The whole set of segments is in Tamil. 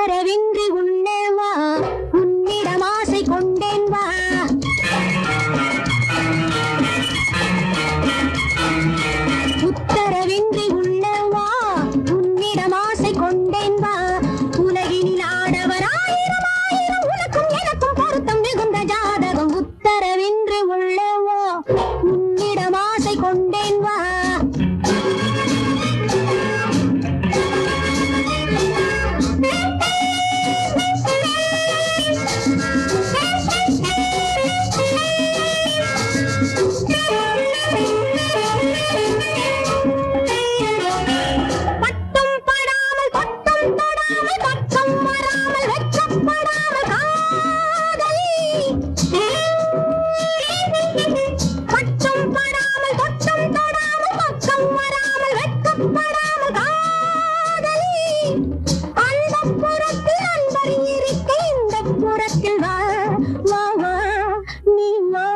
உத்தரவின்றி உள்ளே வா. உன்னிடம் ஆசை கொண்டேன் வா. உத்தரவின்றி வா. உன்னிடம் ஆசை கொண்டேன் வா. உலகினில் ஆடவர் ஆயிரம் ஆயிரம் உனக்கும் எனக்கும் பொருத்தம் மிகுந்த ஜாதகம். உத்தரவின்றி வா. உன்னிடம் ஆசை கொண்டேன் வா பட்டும் புறத்தில் வா வா வா நீ வா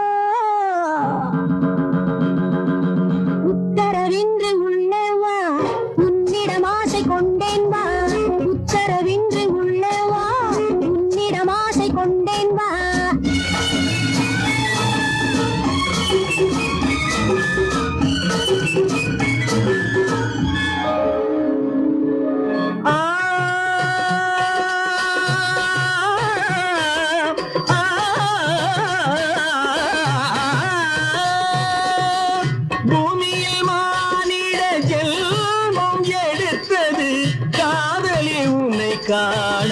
உத்தரவின்றி உள்ளே வா உன்னிடம் ஆசை கொண்டேன் வா உத்தரவின்றி உள்ளே வா உன்னிடம் ஆசை கொண்டேன் வா காண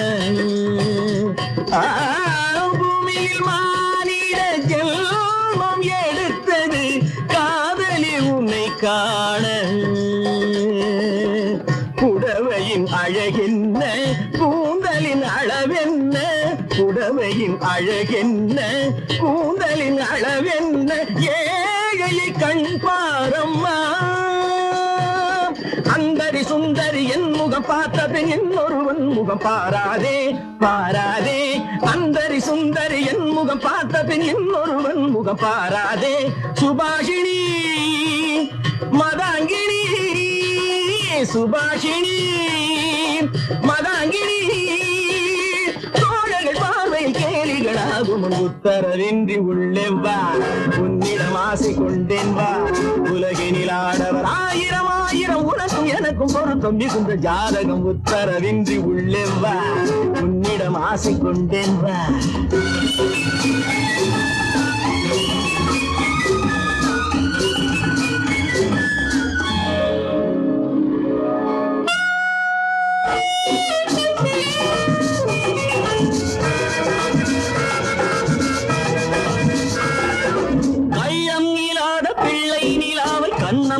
பூமியில் மானிட ஜெல்மம் எடுத்தது காதலி உன்னை காண. புடவையின் அழகென்ன கூந்தலின் அளவென்ன புடவையின் அழகென்ன கூந்தலின் அளவென்ன ஏழையை கண் பாரம்மா. அந்தரி சுந்தரி என் முகம் பார்த்த இன்னொருவன் முகம் பாராதே பாராதே. அந்தரி சுந்தரி என் முகம் பார்த்த இன்னொருவன் முகம் பாராதே. சுபாஷிணி மதாங்கிணி சுபாஷிணி மதாங்கிணி முன் உத்தரவின்றி உள்ளே வா. உன்னிடம் ஆசை கொண்டேன் வா. உலகினில் ஆடவர் ஆயிரம் ஆயிரம் உனக்கும் எனக்கும் பொருத்தம் மிகுந்த ஜாதகம் உத்தரவின்றி உள்ளே வா. உன்னிடம் ஆசை கொண்டேன் வா.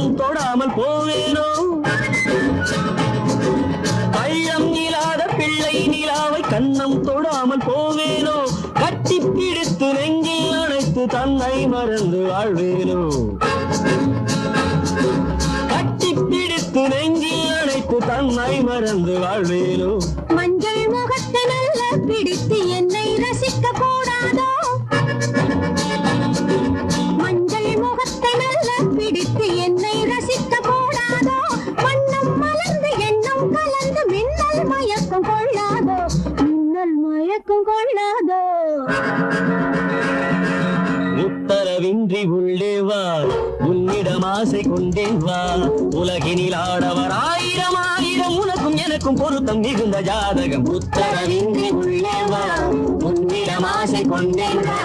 கண்ணம் தொடாமல் போவேனோ? கையம் இல்லாத பிள்ளை நிலாவை கண்ணம் தொடாமல் போவேனோ? கட்டி பிடித்து நெஞ்சில் அணைத்து தன்னை மறந்து வாழ்வேனோ? கட்டி பிடித்து நெஞ்சில் அணைத்து தன்னை மறந்து வாழ்வேனோ? மஞ்சள் முகத்தை நல்ல பிடித்து என்னை ரசிக்க கூடாதோ? மயக்கம் கொள்ளாதோ உத்தரவின்றி உள்ளே வா உன்னிடம் ஆசை கொண்டே வா. உலகினில் ஆடவர் ஆயிரம் ஆயிரம் உனக்கும் எனக்கும் பொருத்தம் மிகுந்த ஜாதகம். உத்தரவின்றி உள்ளே வா உன்னிடம் ஆசை கொண்டே வா.